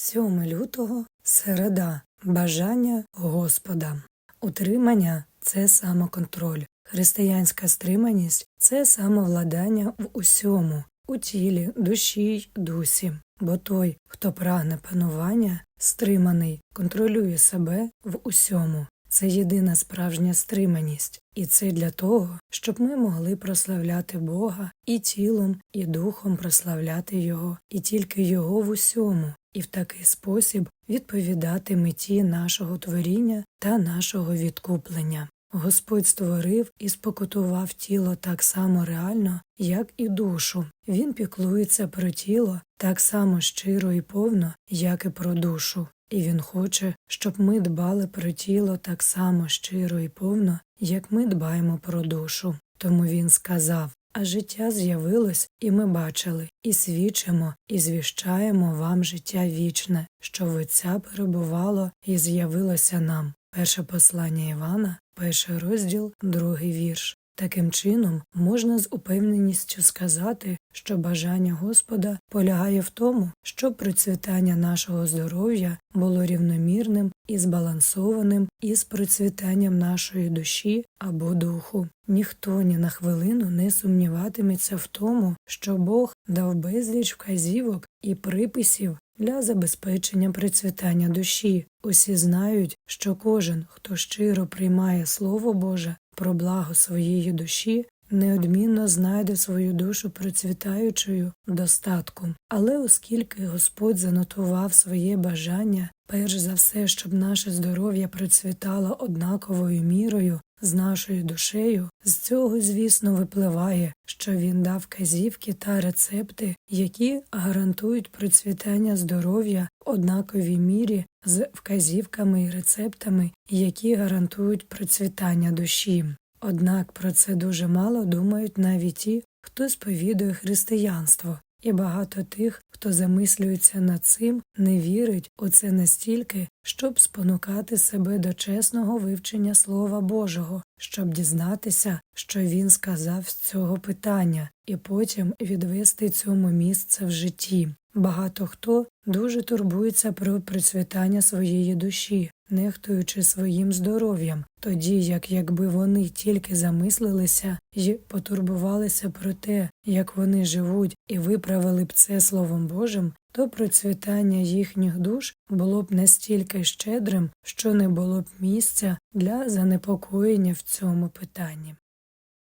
7 лютого середа. Бажання Господа. Утримання це самоконтроль. Християнська стриманість це самовладання в усьому, у тілі, душі й дусі. Бо той, хто прагне панування, стриманий, контролює себе в усьому. Це єдина справжня стриманість, і це для того, щоб ми могли прославляти Бога і тілом, і духом прославляти Його, і тільки Його в усьому, і в такий спосіб відповідати меті нашого творіння та нашого відкуплення. Господь створив і спокутував тіло так само реально, як і душу. Він піклується про тіло так само щиро і повно, як і про душу. І він хоче, щоб ми дбали про тіло так само щиро і повно, як ми дбаємо про душу. Тому він сказав а життя з'явилось, і ми бачили, і свідчимо, і звіщаємо вам життя вічне, що в Отця перебувало і з'явилося нам. Перше послання Івана, перший розділ, другий вірш. Таким чином, можна з упевненістю сказати, що бажання Господа полягає в тому, щоб процвітання нашого здоров'я було рівномірним і збалансованим із процвітанням нашої душі або духу. Ніхто ні на хвилину не сумніватиметься в тому, що Бог дав безліч вказівок і приписів для забезпечення процвітання душі. Усі знають, що кожен, хто щиро приймає Слово Боже про благо своєї душі, неодмінно знайде свою душу процвітаючою достатку. Але оскільки Господь занотував своє бажання, перш за все, щоб наше здоров'я процвітало однаковою мірою з нашою душею, з цього, звісно, випливає, що він дав казівки та рецепти, які гарантують процвітання здоров'я однаковій мірі з вказівками і рецептами, які гарантують процвітання душі. Однак про це дуже мало думають навіть ті, хто сповідує християнство, і багато тих, хто замислюється над цим, не вірить у це настільки, щоб спонукати себе до чесного вивчення Слова Божого, щоб дізнатися, що він сказав з цього питання, і потім відвести цьому місце в житті. Багато хто дуже турбується про процвітання своєї душі, нехтуючи своїм здоров'ям, тоді як якби вони тільки замислилися і потурбувалися про те, як вони живуть, і виправили б це Словом Божим, то процвітання їхніх душ було б настільки щедрим, що не було б місця для занепокоєння в цьому питанні.